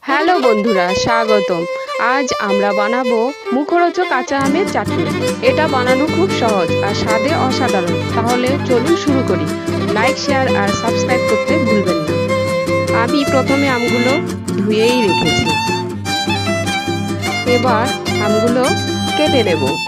Hello বন্ধুরা, স্বাগতম। আজ আমরা বানাবো মুখরোচক কাঁচা আমের চাটনি। এটা বানানো খুব সহজ আর স্বাদে অসাধারণ। তাহলে চলুন শুরু করি। লাইক শেয়ার আর সাবস্ক্রাইব করতে ভুলবেন না। আমি প্রথমে আমগুলো ধুয়েই রেখেছি। এবার আমগুলো কেটে নেব।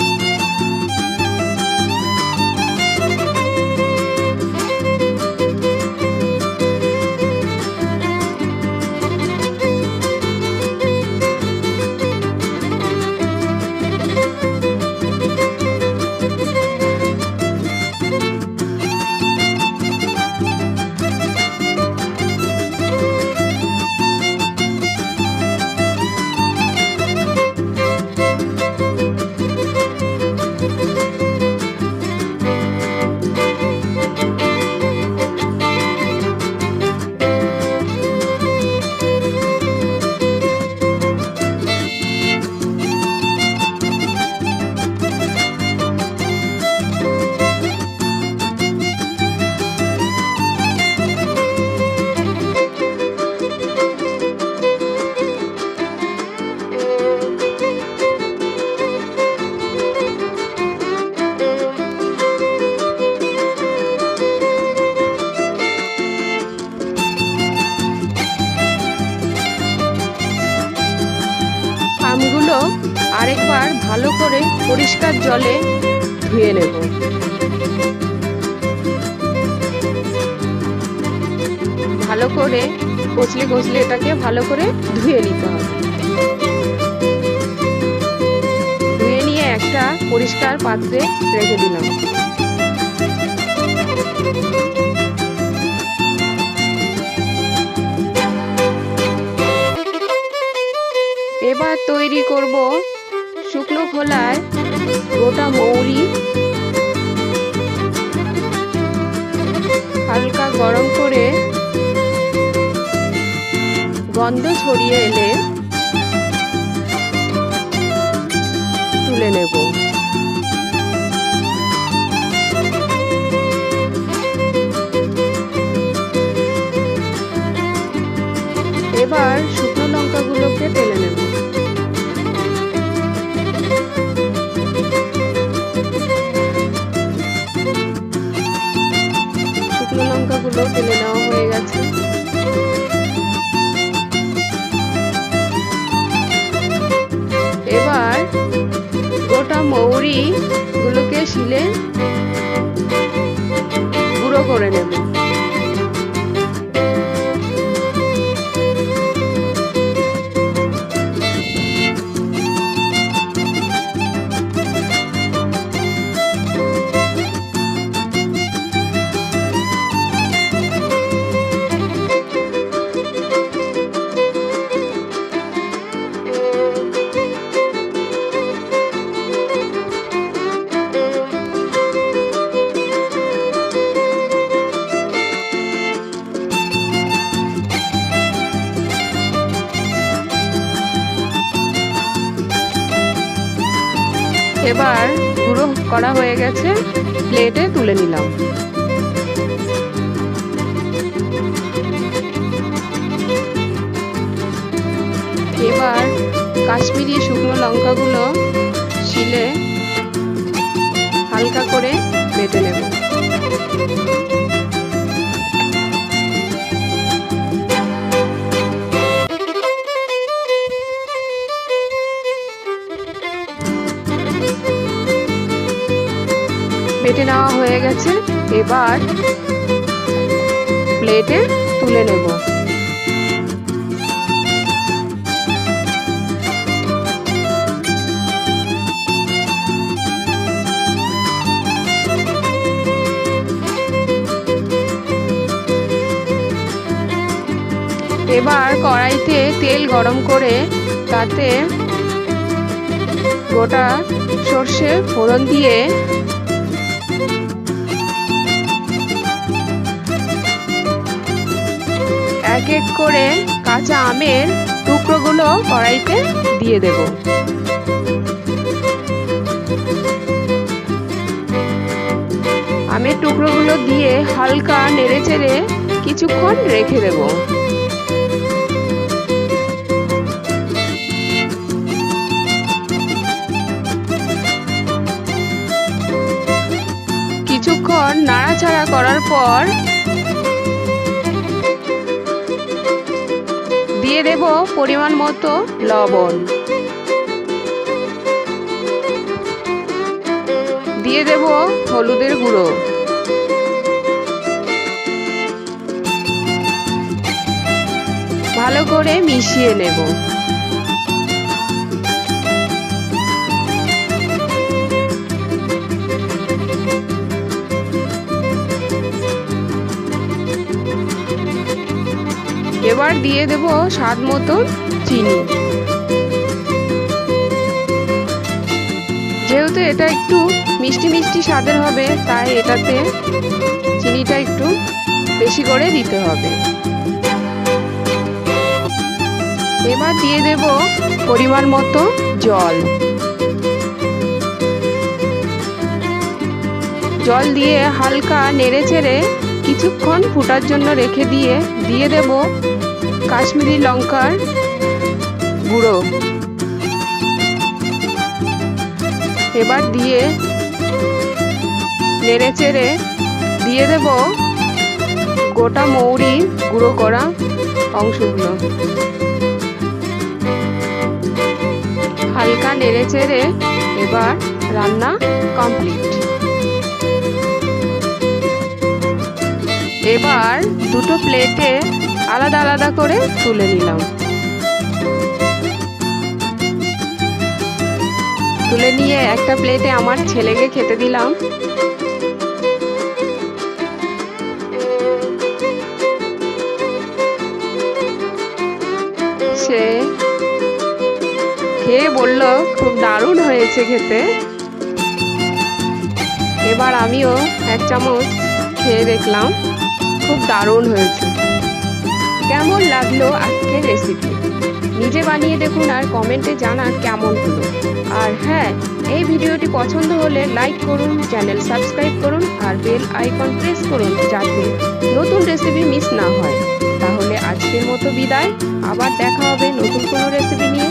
আরেকবার ভালো করে পরিষ্কার জলে ধুয়ে নেব। ভালো করে কচলে কচলে এটাকে ভালো করে ধুয়ে নিতে হবে। ধুয়ে নিয়ে একটা পরিষ্কার পাত্রে রেখে দিলাম। এবার তৈরি করব খোলায় গোটা মৌরি। হালকা গরম করে গন্ধ ছড়িয়ে এলে তুলে নেব। লঙ্কাগুলো তেলে নেওয়া হয়ে গেছে। এবার গোটা মৌরি গুলোকে শিলে গুঁড়ো করে নেব। এবার গুঁড়ো করা হয়ে গেছে, প্লেটে তুলে নিলাম। এবার কাশ্মীরি শুকনো লঙ্কাগুলো শিলে হালকা করে বেটে নেব। বেটে নেওয়া হয়ে গেছে। এবার প্লেটে তুলে নেব। এবার কড়াইতে তেল গরম করে তাতে গোটা সর্ষে ফোড়ন দিয়ে এক এক করে কাঁচা আমের টুকরোগুলো কড়াইতে দিয়ে দেব। আমের টুকরোগুলো দিয়ে হালকা নেড়ে চেড়ে কিছুক্ষণ রেখে দেব। কিছুক্ষণ নাড়াচাড়া করার পর দিয়ে দেব পরিমাণ মতো লবণ। দিয়ে দেব হলুদের গুঁড়ো। ভালো করে মিশিয়ে নেব। দিয়ে দেব স্বাদ মতন চিনি। যেহেতু এটা একটু মিষ্টি মিষ্টি স্বাদের হবে, তাই এটাতে চিনিটা একটু বেশি করে দিতে হবে। এবার দিয়ে দেব পরিমাণ মতো জল। জল দিয়ে হালকা নেড়ে চেড়ে কিছুক্ষণ ফুটার জন্য রেখে দিয়ে দিয়ে দেব কাশ্মীরি লঙ্কার গুঁড়ো। এবার দিয়ে নেড়ে চেড়ে দিয়ে দেব গোটা মৌরি গুঁড়ো করা অংশগুলো। হালকা নেড়ে চেড়ে এবার রান্না কমপ্লিট। এবার দুটো প্লেটে আলাদা আলাদা করে তুলে নিলাম। তুলে নিয়ে একটা প্লেটে আমার ছেলেকে খেতে দিলাম। সে খেয়ে বলল, খুব দারুণ হয়েছে খেতে। এবার আমিও এক চামচ খেয়ে দেখলাম, খুব দারুণ হয়েছে। কেমন লাগল আজকের রেসিপি নিজে বানিয়ে দেখুন আর কমেন্টে জানান কেমন হলো আর হ্যাঁ এই ভিডিওটি পছন্দ হলে লাইক করুন চ্যানেল সাবস্ক্রাইব করুন আর বেল আইকন প্রেস করুন যাতে নতুন রেসিপি মিস না হয়। তাহলে আজকের মতো বিদায়, আবার দেখা হবে নতুন কোনো রেসিপি নিয়ে।